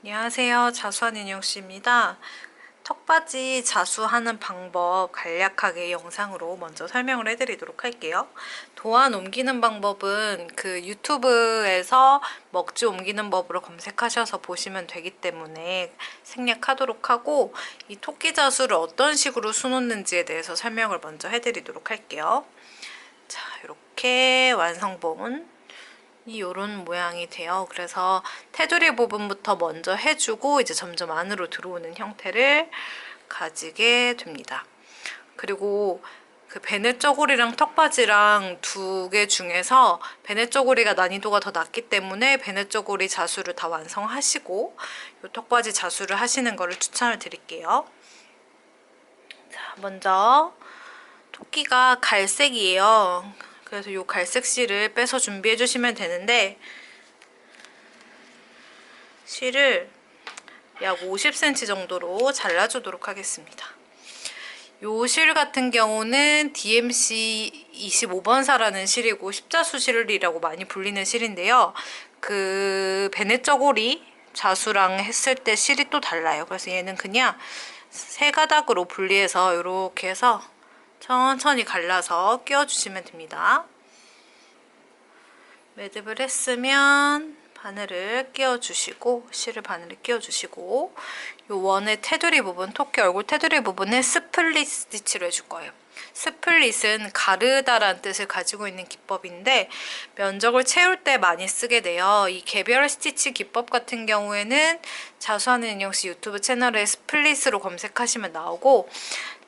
안녕하세요. 자수한 인형씨입니다. 턱받이 자수하는 방법 간략하게 영상으로 먼저 설명을 해드리도록 할게요. 도안 옮기는 방법은 그 유튜브에서 먹지 옮기는 법으로 검색하셔서 보시면 되기 때문에 생략하도록 하고 이 토끼 자수를 어떤 식으로 수놓는지에 대해서 설명을 먼저 해드리도록 할게요. 자, 이렇게 완성본 이 요런 모양이 돼요. 그래서 테두리 부분부터 먼저 해주고 이제 점점 안으로 들어오는 형태를 가지게 됩니다. 그리고 그 베네 쪼고리랑 턱받이랑 두 개 중에서 베네 쪼고리가 난이도가 더 낮기 때문에 베네 쪼고리 자수를 다 완성하시고 요 턱받이 자수를 하시는 거를 추천을 드릴게요. 자, 먼저 토끼가 갈색이에요. 그래서 이 갈색 실을 빼서 준비해 주시면 되는데 실을 약 50cm 정도로 잘라주도록 하겠습니다. 요실 같은 경우는 DMC 25번사라는 실이고 십자수 실이라고 많이 불리는 실인데요. 그 베네쩌고리 자수랑 했을 때 실이 또 달라요. 그래서 얘는 그냥 세 가닥으로 분리해서 이렇게 해서 천천히 갈라서 끼워주시면 됩니다. 매듭을 했으면 바늘을 끼워주시고 실을 바늘을 끼워주시고 요 원의 테두리 부분, 토끼 얼굴 테두리 부분에 스플릿 스티치로 해줄 거예요. 스플릿은 가르다라는 뜻을 가지고 있는 기법인데 면적을 채울 때 많이 쓰게 돼요. 이 개별 스티치 기법 같은 경우에는 자수하는 인형씨 유튜브 채널에 스플릿으로 검색하시면 나오고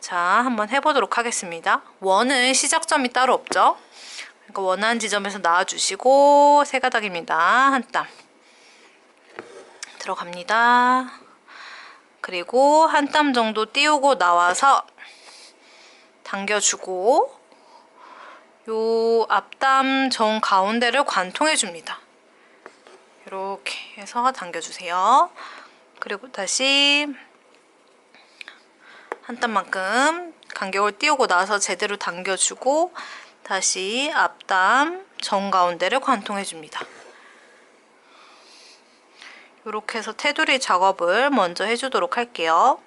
자 한번 해보도록 하겠습니다. 원은 시작점이 따로 없죠. 그러니까 원하는 지점에서 놔주시고 세 가닥입니다. 한 땀 들어갑니다. 그리고 한 땀 정도 띄우고 나와서 당겨주고 요 앞담 정 가운데를 관통해 줍니다. 이렇게 해서 당겨주세요. 그리고 다시 한 땀만큼 간격을 띄우고 나서 제대로 당겨주고 다시 앞담 정 가운데를 관통해 줍니다. 이렇게 해서 테두리 작업을 먼저 해주도록 할게요.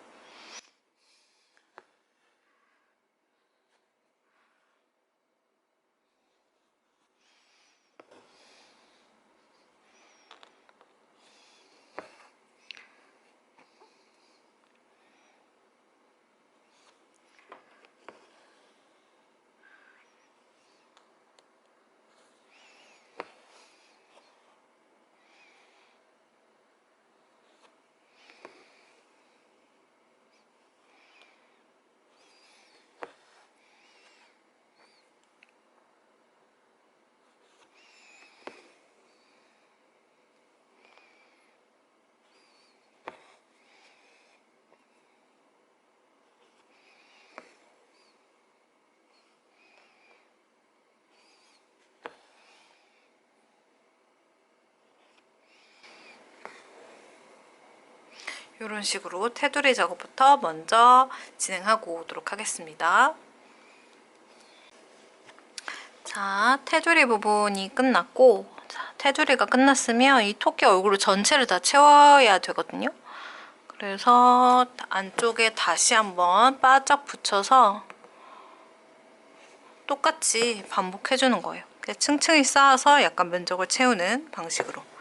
이런 식으로 테두리 작업부터 먼저 진행하고 오도록 하겠습니다. 자, 테두리 부분이 끝났고 자, 테두리가 끝났으면 이 토끼 얼굴을 전체를 다 채워야 되거든요. 그래서 안쪽에 다시 한번 바짝 붙여서 똑같이 반복해주는 거예요. 층층이 쌓아서 약간 면적을 채우는 방식으로.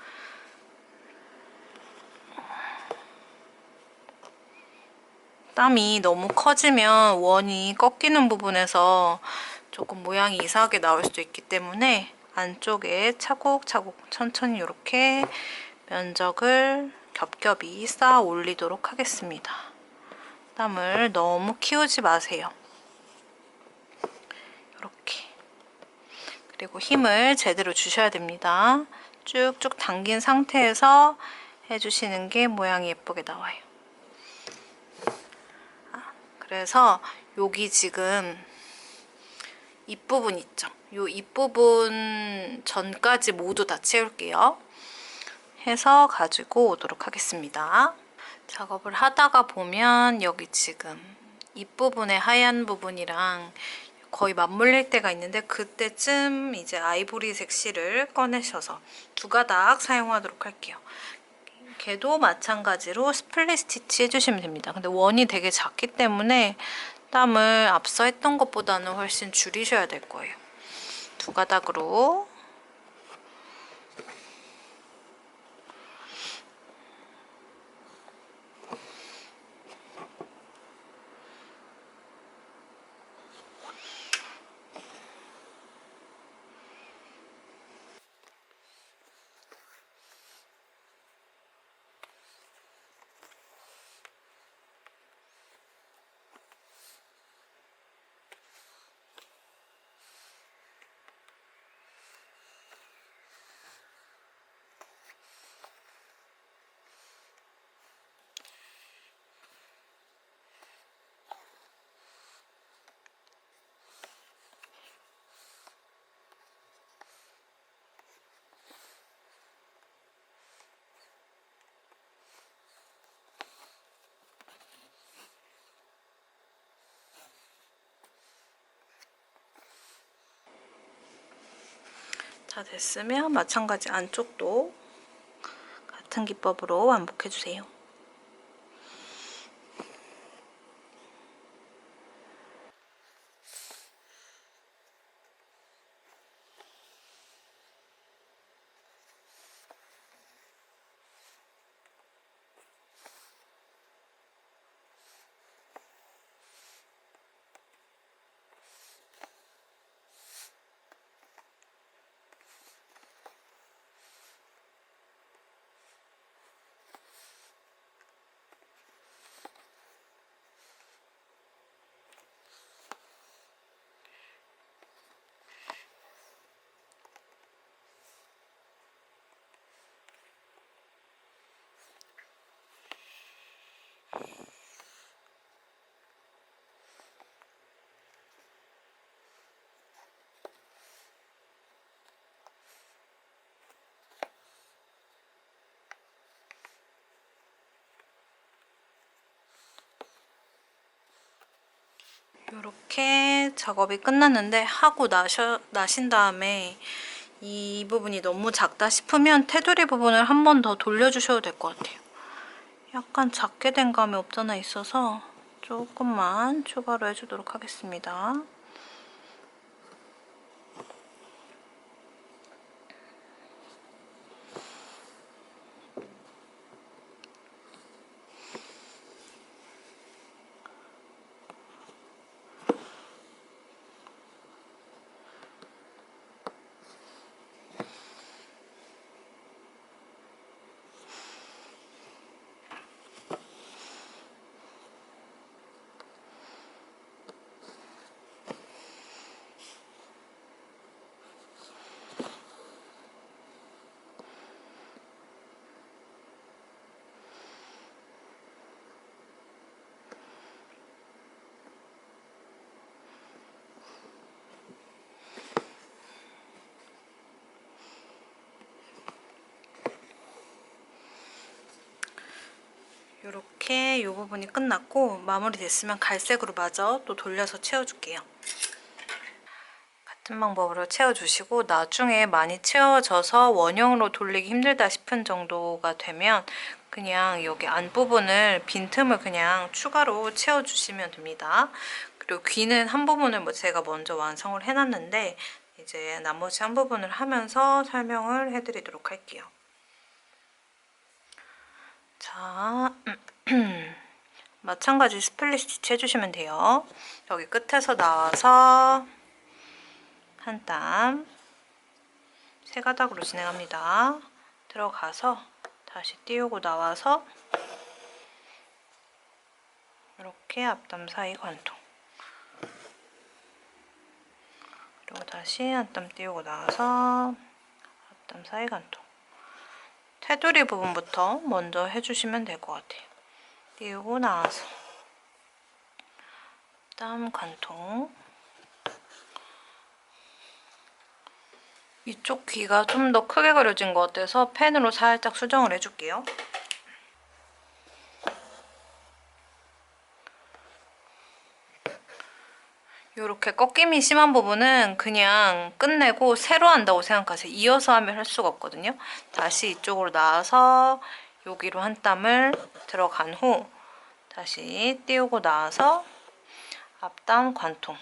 땀이 너무 커지면 원이 꺾이는 부분에서 조금 모양이 이상하게 나올 수도 있기 때문에 안쪽에 차곡차곡 천천히 이렇게 면적을 겹겹이 쌓아 올리도록 하겠습니다. 땀을 너무 키우지 마세요. 이렇게 그리고 힘을 제대로 주셔야 됩니다. 쭉쭉 당긴 상태에서 해주시는 게 모양이 예쁘게 나와요. 그래서 여기 지금 입부분 있죠? 요 입부분 전까지 모두 다 채울게요. 해서 가지고 오도록 하겠습니다. 작업을 하다가 보면 여기 지금 입부분의 하얀 부분이랑 거의 맞물릴 때가 있는데 그때쯤 이제 아이보리색 실을 꺼내셔서 두 가닥 사용하도록 할게요. 걔도 마찬가지로 스플릿 스티치 해주시면 됩니다. 근데 원이 되게 작기 때문에 땀을 앞서 했던 것보다는 훨씬 줄이셔야 될 거예요. 두 가닥으로 다 됐으면 마찬가지 안쪽도 같은 기법으로 완복해주세요. 이렇게 작업이 끝났는데 하고 나셔, 나신 다음에 이 부분이 너무 작다 싶으면 테두리 부분을 한 번 더 돌려주셔도 될 것 같아요. 약간 작게 된 감이 없잖아 있어서 조금만 추가로 해주도록 하겠습니다. 이렇게 이 부분이 끝났고 마무리 됐으면 갈색으로 마저 또 돌려서 채워줄게요. 같은 방법으로 채워주시고 나중에 많이 채워져서 원형으로 돌리기 힘들다 싶은 정도가 되면 그냥 여기 안부분을 빈틈을 그냥 추가로 채워주시면 됩니다. 그리고 귀는 한 부분을 뭐 제가 먼저 완성을 해놨는데 이제 나머지 한 부분을 하면서 설명을 해드리도록 할게요. 자, 마찬가지 스플릿 스티치 해주시면 돼요. 여기 끝에서 나와서 한 땀, 세 가닥으로 진행합니다. 들어가서 다시 띄우고 나와서 이렇게 앞담 사이 관통 그리고 다시 한 땀 띄우고 나와서 앞담 사이 관통 테두리 부분부터 먼저 해주시면 될 것 같아요. 띄우고 나와서 땀 관통 이쪽 귀가 좀 더 크게 그려진 것 같아서 펜으로 살짝 수정을 해줄게요. 이렇게 꺾임이 심한 부분은 그냥 끝내고 새로 한다고 생각하세요. 이어서 하면 할 수가 없거든요. 다시 이쪽으로 나와서 여기로 한 땀을 들어간 후 다시 띄우고 나와서 앞담 관통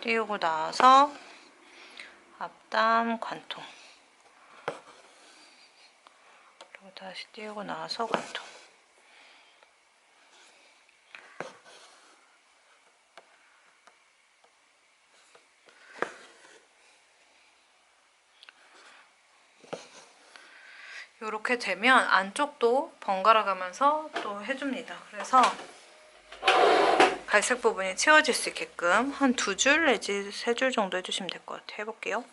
띄우고 나와서 앞담 관통 그리고 다시 띄우고 나와서 관통 이렇게 되면 안쪽도 번갈아 가면서 또 해줍니다. 그래서 갈색 부분이 채워질 수 있게끔 한 두 줄 내지 세 줄 정도 해주시면 될 것 같아요. 해볼게요.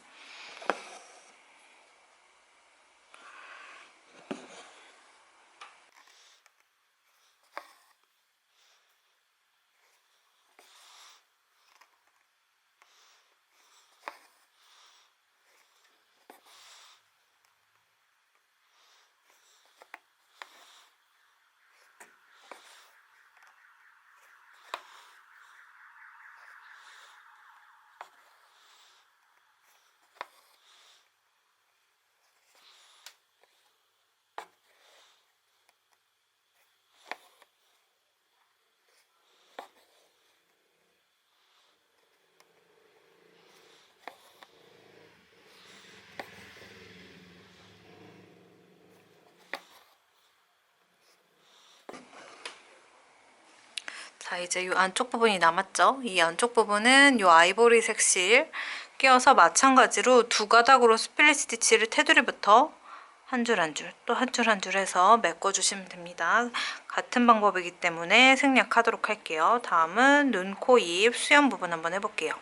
자 이제 이 안쪽 부분이 남았죠. 이 안쪽 부분은 이 아이보리색 실 끼워서 마찬가지로 두 가닥으로 스플릿 스티치를 테두리부터 한 줄 한 줄 또 한 줄 한 줄 해서 메꿔주시면 됩니다. 같은 방법이기 때문에 생략하도록 할게요. 다음은 눈, 코, 입 수염 부분 한번 해볼게요.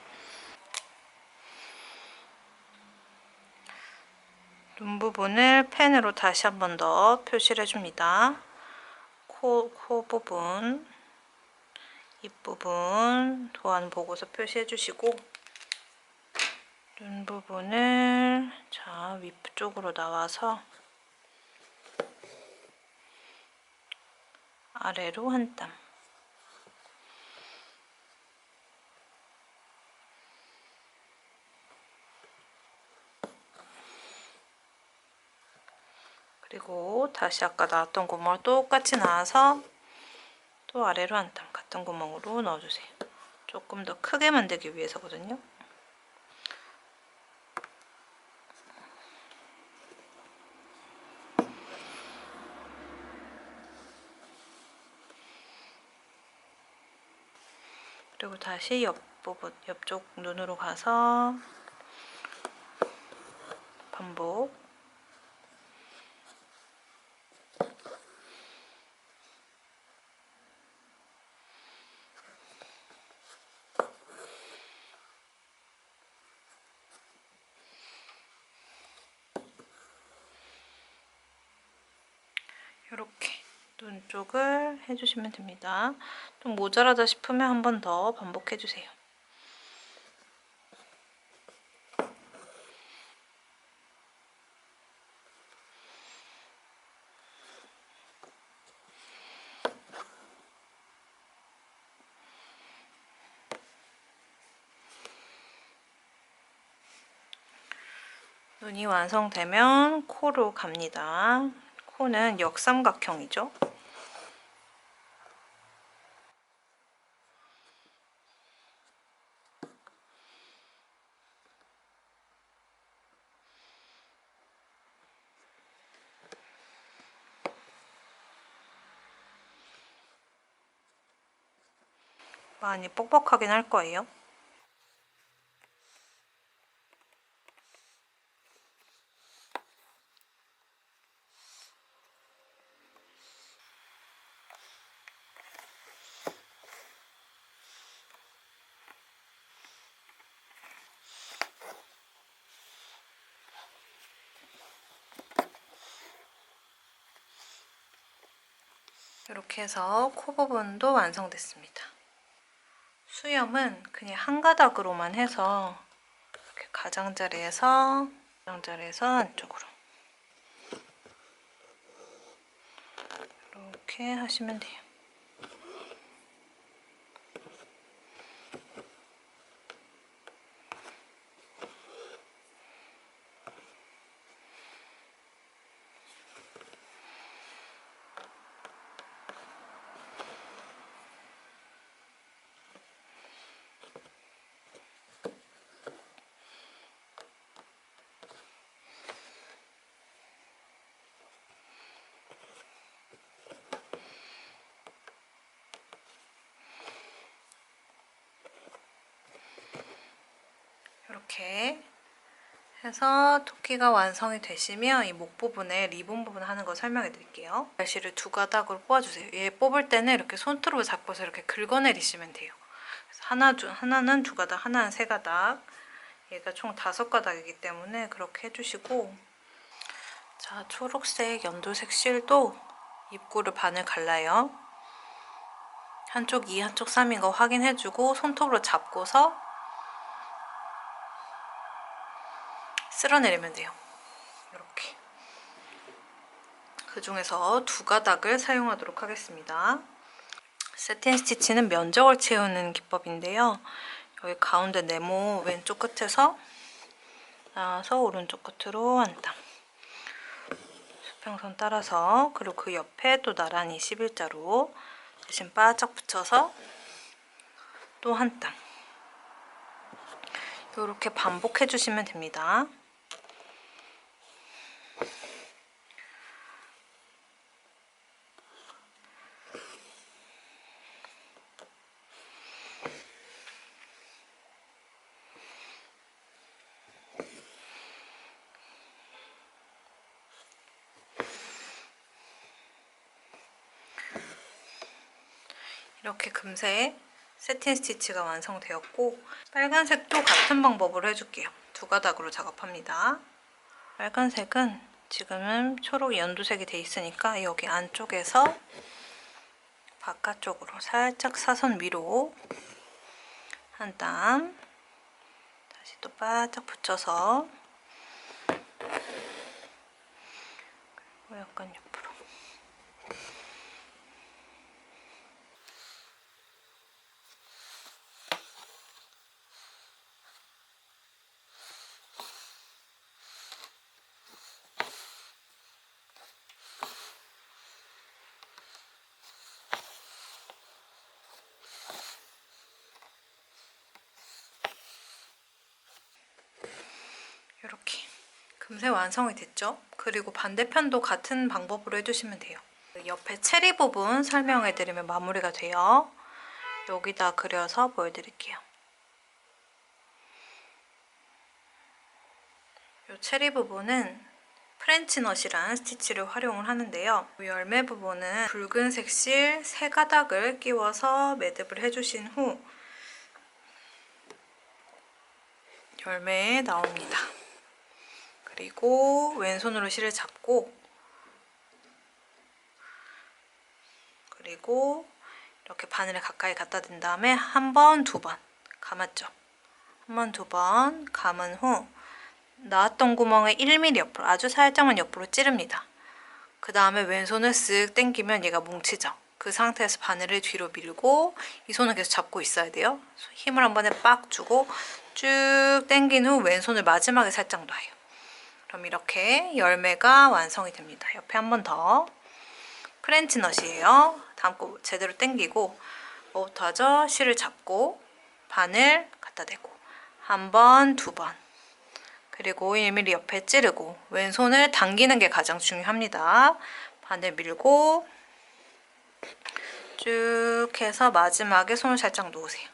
눈 부분을 펜으로 다시 한 번 더 표시를 해줍니다. 코, 코 부분 입부분 도안 보고서 표시해 주시고 눈 부분을 자 위쪽으로 나와서 아래로 한 땀. 그리고 다시 아까 나왔던 구멍을 똑같이 나와서 또 아래로 한 땀 같은 구멍으로 넣어주세요. 조금 더 크게 만들기 위해서거든요. 그리고 다시 옆부분, 옆쪽 눈으로 가서 반복 이렇게 눈 쪽을 해주시면 됩니다. 좀 모자라다 싶으면 한 번 더 반복해주세요. 눈이 완성되면 코로 갑니다. 코는 역삼각형이죠. 많이 뻑뻑하긴 할 거예요. 이렇게 해서 코 부분도 완성됐습니다. 수염은 그냥 한 가닥으로만 해서 이렇게 가장자리에서 가장자리에서 안쪽으로 이렇게 하시면 돼요. 이렇게 해서 토끼가 완성이 되시면 이 목 부분에 리본 부분 하는 거 설명해 드릴게요. 날씨를 두 가닥으로 뽑아주세요. 얘 뽑을 때는 이렇게 손톱을 잡고서 이렇게 긁어내리시면 돼요. 하나, 두, 하나는 두 가닥, 하나는 세 가닥. 얘가 총 다섯 가닥이기 때문에 그렇게 해주시고 자 초록색 연두색 실도 입구를 반을 갈라요. 한쪽 2, 한쪽 3인 거 확인해주고 손톱으로 잡고서 쓸어내리면 돼요. 이렇게. 그 중에서 두 가닥을 사용하도록 하겠습니다. 세틴 스티치는 면적을 채우는 기법인데요. 여기 가운데 네모 왼쪽 끝에서 나와서 오른쪽 끝으로 한 땀. 수평선 따라서 그리고 그 옆에 또 나란히 11자로 대신 바짝 붙여서 또 한 땀. 이렇게 반복해 주시면 됩니다. 이렇게 금세 세틴 스티치가 완성되었고 빨간색도 같은 방법으로 해줄게요. 두 가닥으로 작업합니다. 빨간색은 지금은 초록 연두색이 돼 있으니까 여기 안쪽에서 바깥쪽으로 살짝 사선 위로 한 땀 다시 또 바짝 붙여서 약간 이렇게 금세 완성이 됐죠? 그리고 반대편도 같은 방법으로 해주시면 돼요. 옆에 체리 부분 설명해드리면 마무리가 돼요. 여기다 그려서 보여드릴게요. 이 체리 부분은 프렌치넛이라는 스티치를 활용을 하는데요. 이 열매 부분은 붉은색 실 세 가닥을 끼워서 매듭을 해주신 후 열매에 나옵니다. 그리고 왼손으로 실을 잡고 그리고 이렇게 바늘을 가까이 갖다 댄 다음에 한 번, 두 번 감았죠. 한 번, 두 번 감은 후 나왔던 구멍을 1mm 옆으로 아주 살짝만 옆으로 찌릅니다. 그 다음에 왼손을 쓱 당기면 얘가 뭉치죠. 그 상태에서 바늘을 뒤로 밀고 이 손을 계속 잡고 있어야 돼요. 힘을 한 번에 빡 주고 쭉 당긴 후 왼손을 마지막에 살짝 놔요. 그럼 이렇게 열매가 완성이 됩니다. 옆에 한 번 더. 프렌치넛이에요. 담고 제대로 당기고 뭐부터 하죠? 실을 잡고 바늘 갖다 대고 한 번, 두 번. 그리고 1mm 옆에 찌르고 왼손을 당기는 게 가장 중요합니다. 바늘 밀고 쭉 해서 마지막에 손을 살짝 놓으세요.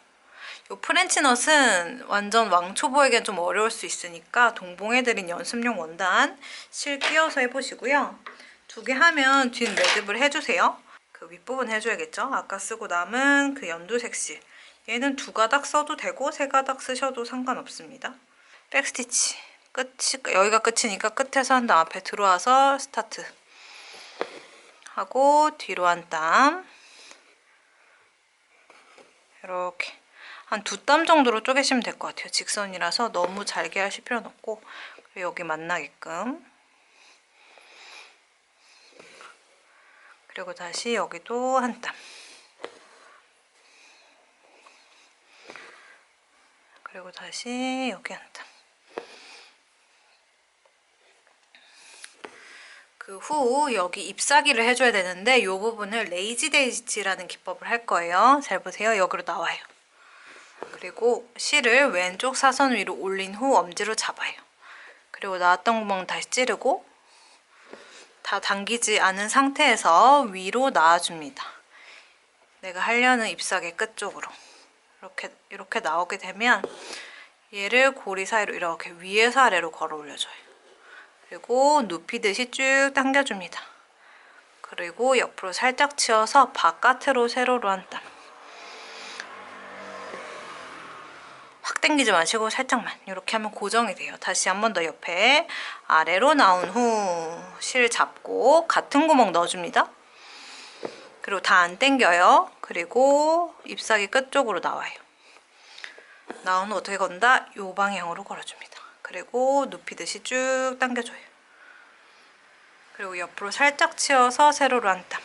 이 프렌치넛은 완전 왕초보에겐 좀 어려울 수 있으니까 동봉해드린 연습용 원단 실 끼워서 해보시고요. 두 개 하면 뒷 매듭을 해주세요. 그 윗부분 해줘야겠죠? 아까 쓰고 남은 그 연두색 실. 얘는 두 가닥 써도 되고 세 가닥 쓰셔도 상관없습니다. 백스티치. 끝이, 여기가 끝이니까 끝에서 한 다음 앞에 들어와서 스타트. 하고 뒤로 한 땀. 이렇게. 한 두 땀 정도로 쪼개시면 될 것 같아요. 직선이라서 너무 잘게 하실 필요는 없고 그리고 여기 만나게끔 그리고 다시 여기도 한 땀 그리고 다시 여기 한 땀. 그 후 여기 잎사귀를 해줘야 되는데 이 부분을 레이지 데이지라는 기법을 할 거예요. 잘 보세요. 여기로 나와요. 그리고 실을 왼쪽 사선 위로 올린 후 엄지로 잡아요. 그리고 나왔던 구멍 다시 찌르고 다 당기지 않은 상태에서 위로 놔줍니다. 내가 하려는 잎사귀 끝쪽으로 이렇게 이렇게 나오게 되면 얘를 고리 사이로 이렇게 위에서 아래로 걸어 올려줘요. 그리고 눕히듯이 쭉 당겨줍니다. 그리고 옆으로 살짝 치어서 바깥으로 세로로 한 땀. 확 당기지 마시고 살짝만 이렇게 하면 고정이 돼요. 다시 한 번 더 옆에 아래로 나온 후 실 잡고 같은 구멍 넣어줍니다. 그리고 다 안 당겨요. 그리고 잎사귀 끝쪽으로 나와요. 나온 후 어떻게 건다? 요 방향으로 걸어줍니다. 그리고 눕히듯이 쭉 당겨줘요. 그리고 옆으로 살짝 치어서 세로로 한 땀.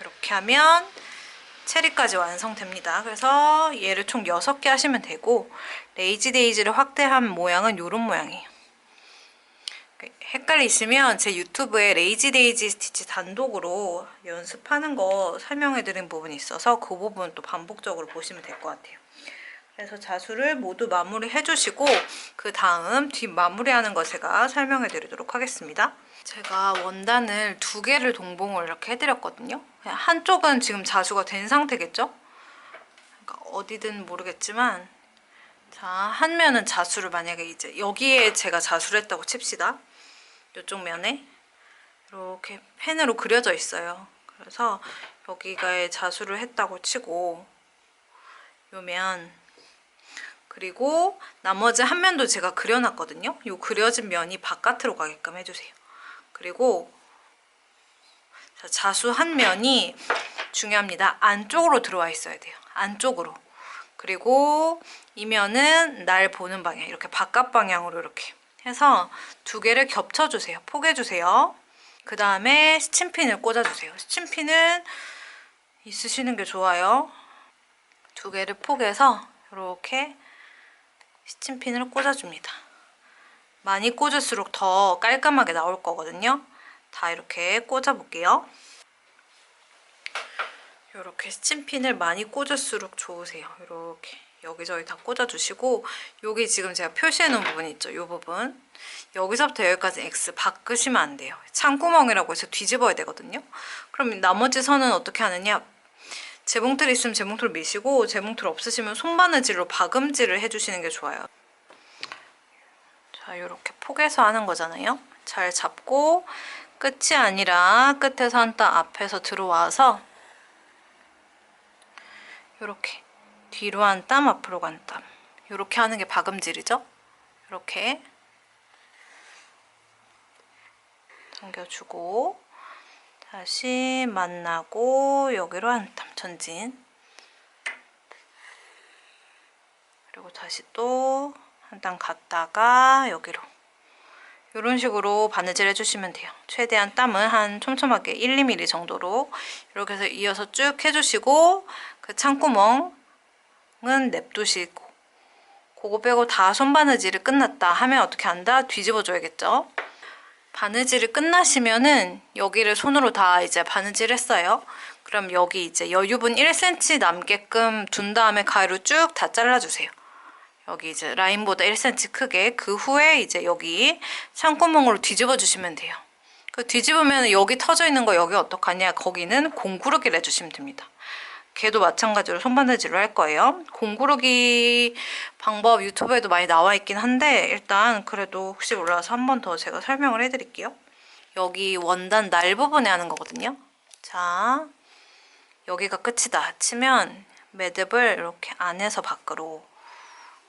이렇게 하면 체리까지 완성됩니다. 그래서 얘를 총 6개 하시면 되고 레이지 데이지를 확대한 모양은 이런 모양이에요. 헷갈리시면 제 유튜브에 레이지 데이지 스티치 단독으로 연습하는 거 설명해드린 부분이 있어서 그 부분 또 반복적으로 보시면 될 것 같아요. 그래서 자수를 모두 마무리 해주시고 그 다음 뒷 마무리하는 거 제가 설명해 드리도록 하겠습니다. 제가 원단을 두 개를 동봉을 이렇게 해드렸거든요. 한쪽은 지금 자수가 된 상태겠죠? 그러니까 어디든 모르겠지만 자, 한 면은 자수를 만약에 이제 여기에 제가 자수를 했다고 칩시다. 이쪽 면에 이렇게 펜으로 그려져 있어요. 그래서 여기가 자수를 했다고 치고 요면 그리고 나머지 한 면도 제가 그려놨거든요. 요 그려진 면이 바깥으로 가게끔 해주세요. 그리고 자, 자수 한 면이 중요합니다. 안쪽으로 들어와 있어야 돼요. 안쪽으로. 그리고 이 면은 날 보는 방향 이렇게 바깥 방향으로 이렇게 해서 두 개를 겹쳐주세요. 포개주세요. 그 다음에 스친핀을 꽂아주세요. 스친핀은 있으시는 게 좋아요. 두 개를 포개서 이렇게 스친핀을 꽂아줍니다. 많이 꽂을수록 더 깔끔하게 나올 거거든요. 다 이렇게 꽂아볼게요. 이렇게 스친핀을 많이 꽂을수록 좋으세요. 이렇게 여기저기 다 꽂아주시고 여기 지금 제가 표시해 놓은 부분 있죠? 이 부분 여기서부터 여기까지 X 바꾸시면 안 돼요. 창구멍이라고 해서 뒤집어야 되거든요. 그럼 나머지 선은 어떻게 하느냐? 재봉틀 있으면 재봉틀 미시고 재봉틀 없으시면 손바느질로 박음질을 해주시는 게 좋아요. 자 이렇게 포개서 하는 거잖아요. 잘 잡고 끝이 아니라 끝에서 한 땀 앞에서 들어와서 이렇게 뒤로 한 땀 앞으로 간 땀. 이렇게 하는 게 박음질이죠. 이렇게 당겨주고 다시 만나고 여기로 한 땀 전진. 그리고 다시 또 한 땀 갔다가 여기로 이런 식으로 바느질 해주시면 돼요. 최대한 땀은 한 촘촘하게 1, 2mm 정도로 이렇게 해서 이어서 쭉 해주시고 그 창구멍은 냅두시고 그거 빼고 다 손바느질이 끝났다 하면 어떻게 한다? 뒤집어 줘야겠죠? 바느질이 끝나시면은 여기를 손으로 다 이제 바느질 했어요. 그럼 여기 이제 여유분 1cm 남게끔 둔 다음에 가위로 쭉 다 잘라주세요. 여기 이제 라인보다 1cm 크게 그 후에 이제 여기 창구멍으로 뒤집어 주시면 돼요. 그 뒤집으면 여기 터져 있는 거 여기 어떡하냐 거기는 공구르기를 해주시면 됩니다. 걔도 마찬가지로 손바느질을 할 거예요. 공구르기 방법 유튜브에도 많이 나와 있긴 한데 일단 그래도 혹시 몰라서 한 번 더 제가 설명을 해드릴게요. 여기 원단 날 부분에 하는 거거든요. 자, 여기가 끝이다 치면 매듭을 이렇게 안에서 밖으로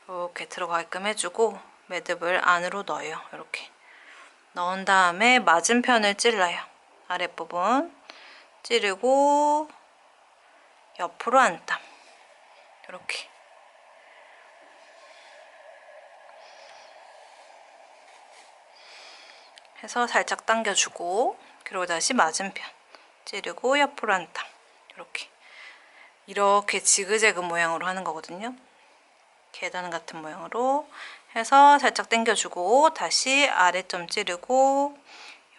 이렇게 들어가게끔 해주고 매듭을 안으로 넣어요. 이렇게 넣은 다음에 맞은편을 찔러요. 아랫부분 찌르고 옆으로 한 땀. 이렇게. 해서 살짝 당겨주고 그리고 다시 맞은편 찌르고 옆으로 한 땀. 이렇게. 이렇게 지그재그 모양으로 하는 거거든요. 계단 같은 모양으로 해서 살짝 당겨주고 다시 아래점 찌르고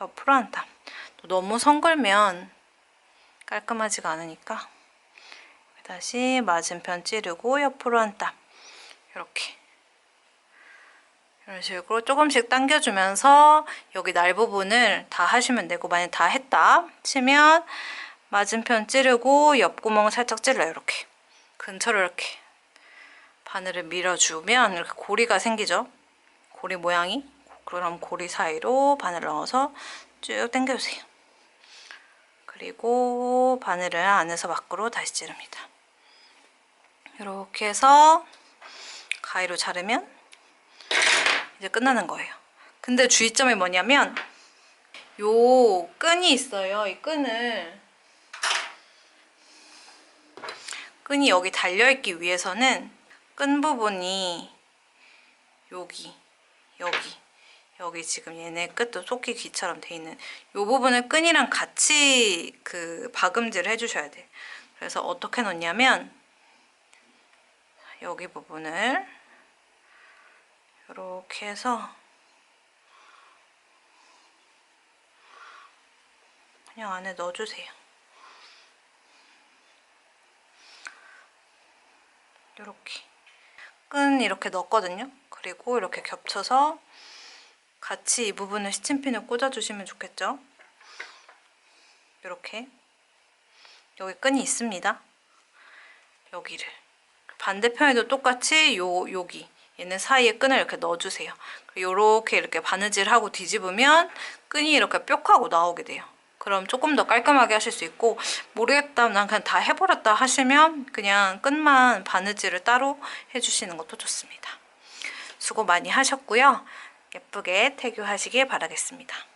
옆으로 한 땀. 너무 성글면 깔끔하지가 않으니까 다시 맞은편 찌르고 옆으로 한 땀. 이렇게. 이런 식으로 조금씩 당겨주면서 여기 날 부분을 다 하시면 되고 만약 다 했다 치면 맞은편 찌르고 옆구멍 살짝 찔러요. 이렇게. 근처를 이렇게 바늘을 밀어주면 이렇게 고리가 생기죠. 고리 모양이. 그럼 고리 사이로 바늘을 넣어서 쭉 당겨주세요. 그리고 바늘을 안에서 밖으로 다시 찌릅니다. 이렇게 해서 가위로 자르면 이제 끝나는 거예요. 근데 주의점이 뭐냐면 요 끈이 있어요. 이 끈을 끈이 여기 달려있기 위해서는 끈 부분이 여기 여기 여기 지금 얘네 끝도 쏟기 귀처럼 돼 있는 요 부분을 끈이랑 같이 그 박음질을 해주셔야 돼. 그래서 어떻게 놓냐면 여기 부분을 이렇게 해서 그냥 안에 넣어주세요. 이렇게 끈 이렇게 넣었거든요. 그리고 이렇게 겹쳐서 같이 이 부분을 시침핀을 꽂아주시면 좋겠죠. 이렇게 여기 끈이 있습니다. 여기를 반대편에도 똑같이 요 여기 얘는 사이에 끈을 이렇게 넣어주세요. 이렇게 이렇게 바느질하고 뒤집으면 끈이 이렇게 뾱하고 나오게 돼요. 그럼 조금 더 깔끔하게 하실 수 있고 모르겠다 난 그냥 다 해버렸다 하시면 그냥 끈만 바느질을 따로 해주시는 것도 좋습니다. 수고 많이 하셨고요. 예쁘게 태교하시길 바라겠습니다.